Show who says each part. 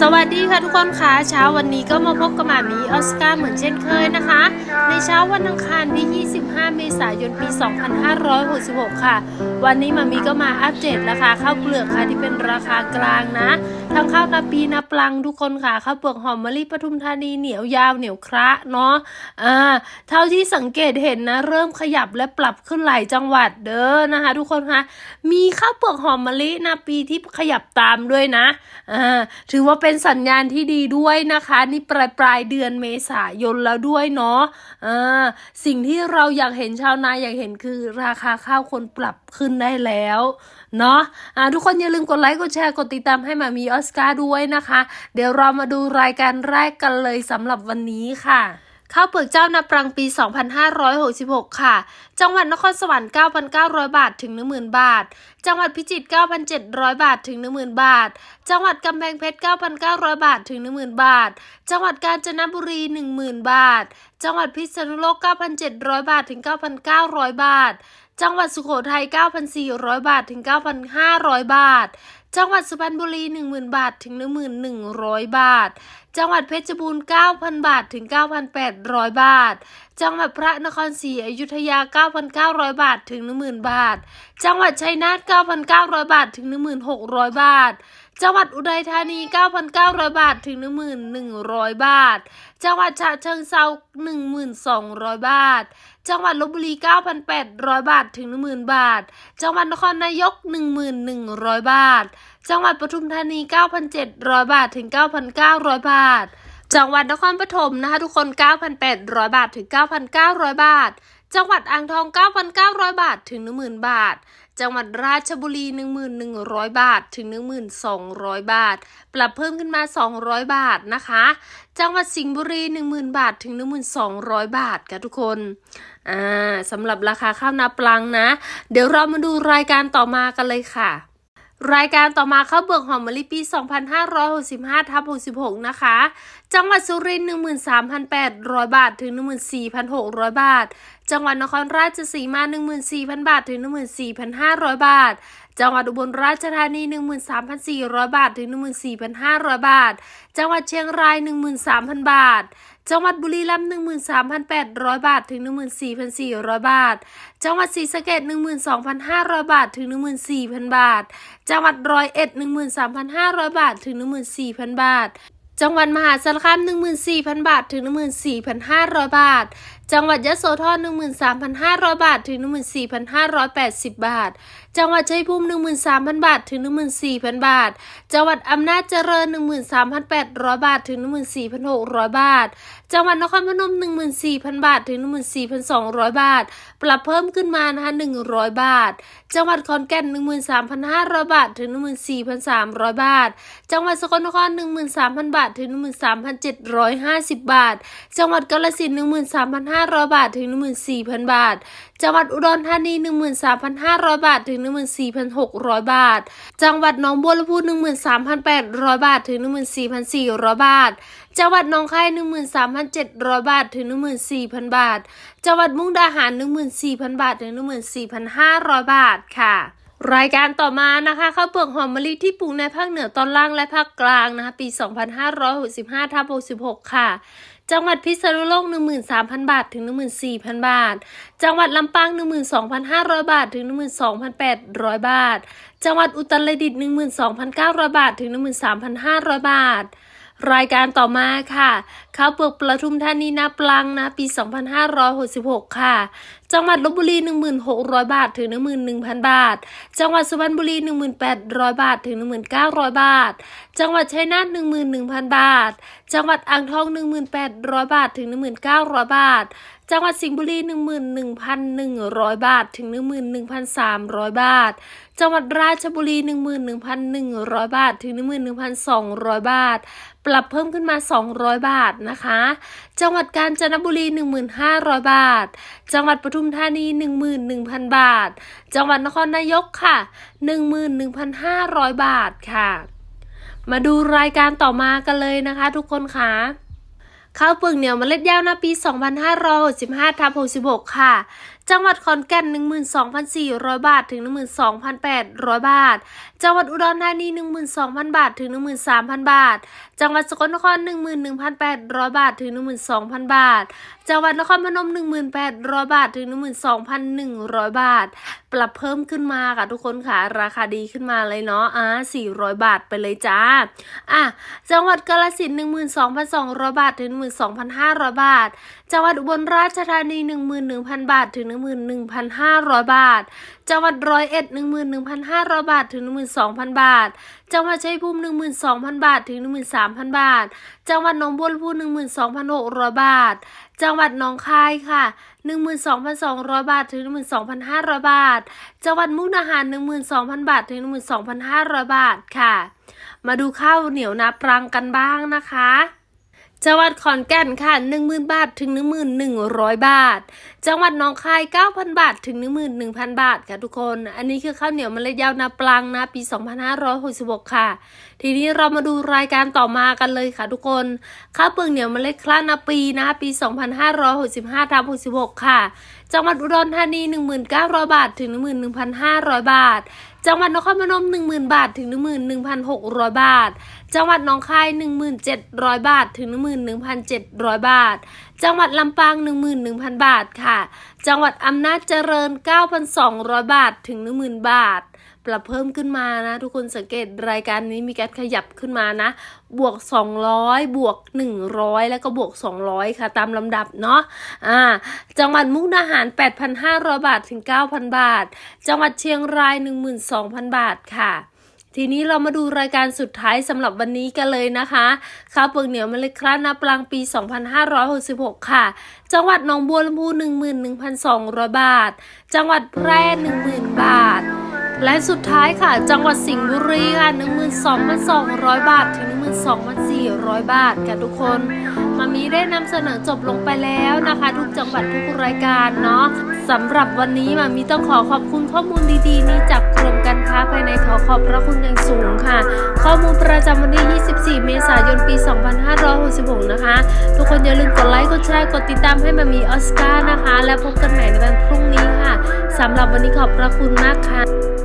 Speaker 1: สวัสดีค่ะทุกคนค่ะเช้าวันนี้ก็มาพบกับหมามีออสการ์เหมือนเช่นเคยนะคะ ในเช้าวันอังคารที่ 25 เมษายนปี 2566 ค่ะ วันนี้มามีก็มาอัปเดตราคาข้าวเปลือกค่ะที่เป็นราคากลางนะ ทั้งข้าวนาปีนาปลังทุกคนค่ะข้าวเปลือกหอมมะลิปทุมธานีเหนียวยาวเหนียวคระเนาะอ่าเท่าที่สังเกตเห็นนะ เริ่มขยับและปรับขึ้นหลายจังหวัดเด้อนะคะ ทุกคนคะมีข้าวเปลือกหอมมะลินาปีที่ขยับตามด้วยนะอ่าถือว่าเป็นสัญญาณที่ดีด้วยนะคะ นี่ปลายปลายเดือนเมษายนแล้วด้วยเนาะอ่าสิ่งที่เราอยากเห็นชาวนาอยากเห็นคือราคาข้าวคนปรับขึ้นได้แล้ว เนาะทุกคนอย่าลืมกดไลค์กดแชร์กดติดตามให้มามีออสการ์ด้วยนะคะ เดี๋ยวเรามาดูรายการแรกกันเลยสำหรับวันนี้ค่ะข้าวเปลือกเจ้านาปรังปี 2566 ค่ะ จังหวัดนครสวรรค์ 9,900 บาท ถึง 10,000 บาท จังหวัดพิจิตร 9,700 บาท ถึง 10,000 บาท จังหวัดกำแพงเพชร 9,900 บาท ถึง 10,000 บาท จังหวัดกาญจนบุรี 10,000 บาท จังหวัดพิษณุโลก 9,700 บาท ถึง 9,900 บาท จังหวัดสุโขทัย 9,400 บาท ถึง 9,500 บาท จังหวัดสุพรรณบุรี 10,000 บาท ถึง 1,100 บาท จังหวัดเพชรบูรณ์ 9,000 บาท ถึง 9,800 บาท จังหวัดพระนครศรีอยุธยา 9,900 บาท ถึง 10,000 บาท จังหวัดชัยนาท 9,900 บาท ถึง 1,600 บาทจังหวัดอุทัยธานี 9,900 บาท ถึง 1,100 บาท จังหวัดฉะเชิงเทรา1,200 บาท จังหวัดลบบุรี 9,800 บาทถึง 10,000 บาท จังหวัดนครนายก 1,100 บาท จังหวัดปทุมธานี 9,700 บาทถึง 9,900 บาท จังหวัดนครปฐมนะคะทุกคน 9,800 บาทถึง 9,900 บาท จังหวัดอ่างทอง 9,900 บาทถึง 10,000 บาท จังหวัดราชบุรี 1,100 บาทถึง 1,200 บาท ปรับเพิ่มขึ้นมา 200 บาทนะคะ จังหวัดสิงห์บุรี 10,000 บาทถึง 1,200 บาทค่ะทุกคนอ่าสำหรับราคาข้าวนาปลังนะ เดี๋ยวเรามาดูรายการต่อมากันเลยค่ะ รายการต่อมาข้าวเบือกหอมมะลิปี 2565ทับ66 นะคะ จังหวัดสุรินทร์13,800 บาท ถึง 14,600 บาท จังหวัดนครราชสีมา 14,000 บาท ถึง 14,500 บาท จังหวัดอุบลราชธานี 13,400 บาท ถึง 14,500 บาท จังหวัดเชียงราย 13,000 บาท จังหวัดบุรีรัมย์13,800 บาท ถึง 14,400 บาท จังหวัดศรีสะเกษ12,500 บาท ถึง 14,000 บาท จังหวัดร้อยเอ็ด13,500 บาท ถึง 14,000 บาท จังหวัดมหาสารคาม14,000 บาท ถึง 14,500 บาท จังหวัดยะโสธร13,500 บาท ถึง 14,580 บาท จังหวัดชัยภูมิ13,000 บาท ถึง 14,000 บาท จังหวัดอำนาจเจริญ 13,800 บาท ถึง 14,600 บาท จังหวัดนครพนม 14,000 บาท ถึง 14,200 บาท ปรับเพิ่มขึ้นมานะคะ100 บาท จังหวัดขอนแก่น 13,500 บาท ถึง 14,300 บาท จังหวัดสกลนคร 13,000 บาท ถึง 13,750 บาท จังหวัดกาฬสินธุ์13,500 500 บาทถึง 14,000 บาท จังหวัดอุดรธานี 13,500 บาทถึง 14,600 บาท จังหวัดหนองบัวลำพู 13,800 บาทถึง 14,400 บาท จังหวัดหนองคาย 13,700 บาทถึง 14,000 บาท จังหวัดมุกดาหาร 14,000 บาทถึง 14,500 บาทค่ะ รายการต่อมานะคะข้าวเปลือกหอมมะลิที่ปลูกในภาคเหนือตอนล่างและภาคกลางนะคะ ปี 2565ทับ66 ค่ะ จังหวัดพิษณุโลก 13,000 บาท ถึง 14,000 บาท จังหวัดลำปาง 12,500 บาท ถึง 12,800 บาท จังหวัดอุตรดิตถ์12,900 บาท ถึง 13,500 บาท รายการต่อมาค่ะข้าวเปลือกประทุมธานีนาปลังนะปี 2566 ค่ะ จังหวัดลบบุรี 1,600 บาทถึง 11,000 บาท จังหวัดสุพรรณบุรี 1,800 บาทถึง 1,900 บาท จังหวัดชัยนาท11,000 บาท จังหวัดอ่างทอง 1,800 บาทถึง 1,900 บาท จังหวัดสิงห์บุรี 11,100 บาท ถึง 11,300 บาท จังหวัดราชบุรี 11,100 บาท ถึง 11,200 บาท ปรับเพิ่มขึ้นมา 200 บาทนะคะ จังหวัดกาญจนบุรี 1,500 บาท จังหวัดปทุมธานี 11,000 บาท จังหวัดนครนายกค่ะ 11,500 บาทค่ะ มาดูรายการต่อมากันเลยนะคะ ทุกคนคะ่ะ ข้าวเปลือกเหนียวเมล็ดยาวนาปี 2565ทับ66 ค่ะ จังหวัดขอนแก่น 12,400 บาท ถึง 12,800 บาท จังหวัดอุดรธานี 12,000 บาท ถึง 13,000 บาท จังหวัดสกลนคร 11,800 บาท ถึง 12,000 บาท จังหวัดนครพนม 1,800 บาท ถึง 12,100 บาท ปรับเพิ่มขึ้นมาค่ะทุกคนค่ะ ราคาดีขึ้นมาเลยเนาะ อ่า400 บาทไปเลยจ้า อะ จังหวัดกาฬสินธุ์12,200 บาท ถึง 12,500 บาทจังหวัดอุบลราชธานี 11,000 บาท ถึง 11,500 บาท จังหวัดร้อยเอ็ด 11,500 บาท ถึง 12,000 บาท จังหวัดชัยภูมิ 12,000 บาท ถึง 13,000 บาท จังหวัดหนองบัวลำพู12,600 บาท จังหวัดหนองคายค่ะ 12,200 บาท ถึง 12,500 บาท จังหวัดมุกดาหาร 12,000 บาท ถึง 12,500 บาทค่ะ มาดูข้าวเหนียวนาปรังกันบ้างนะคะ จังหวัดขอนแก่นค่ะ 10,000 บาทถึง 11,100 บาท จังหวัดหนองคาย 9,000 บาทถึง 11,000 บาทค่ะทุกคน อันนี้คือข้าวเหนียวเมล็ดยาวนาปลังนะ ปี 2566 ค่ะ ทีนี้เรามาดูรายการต่อมากันเลยค่ะทุกคน ข้าวเปลือกเหนียวเมล็ดคล้านาปีนะ ปี 2565ทับ66 ค่ะ จังหวัดอุดรธานี 19,000บาทถึง 11,500 บาท จังหวัดนครพนม 10,000 บาทถึง 11,600 บาท จังหวัดหนองคาย 1,700 บาทถึง 11,700 บาท จังหวัดลำปาง 11,000 บาทค่ะ จังหวัดอำนาจเจริญ 9,200 บาทถึง 10,000 บาท ปรับเพิ่มขึ้นมานะ ทุกคนสังเกตรายการนี้มีการขยับขึ้นมานะ บวก 200 บวก 100 แล้วก็บวก 200 ค่ะ ตามลำดับเนาะอ่าจังหวัดมุกดาหาร 8,500 บาทถึง 9,000 บาท จังหวัดเชียงราย 12,000 บาทค่ะทีนี้เรามาดูรายการสุดท้ายสำหรับวันนี้กันเลยนะคะข้าวเปลือกเหนียวเมล็ดคลาดนาปลังปี 2566 ค่ะ จังหวัดหนองบัวลำพู 11,200 บาท จังหวัดแพร่ 10,000 บาท และสุดท้ายค่ะ จังหวัดสิงห์บุรีค่ะ 12,200 บาท ถึง 12,400 บาทค่ะทุกคนมามีได้นำเสนอจบลงไปแล้วนะคะ ทุกจังหวัดทุกรายการเนาะสำหรับวันนี้มามีต้องขอขอบคุณข้อมูลดีๆ นี้จากกรมการค้าภายในขอขอบพระคุณอย่างสูงค่ะ ข้อมูลประจำวันที่ 24 เมษายนปี 2566 นะคะ ทุกคนอย่าลืมกดไลค์กดแชร์กดติดตามให้มามีออสการ์นะคะ และพบกันใหม่ในวันพรุ่งนี้ค่ะสำหรับวันนี้ขอบพระคุณมากค่ะ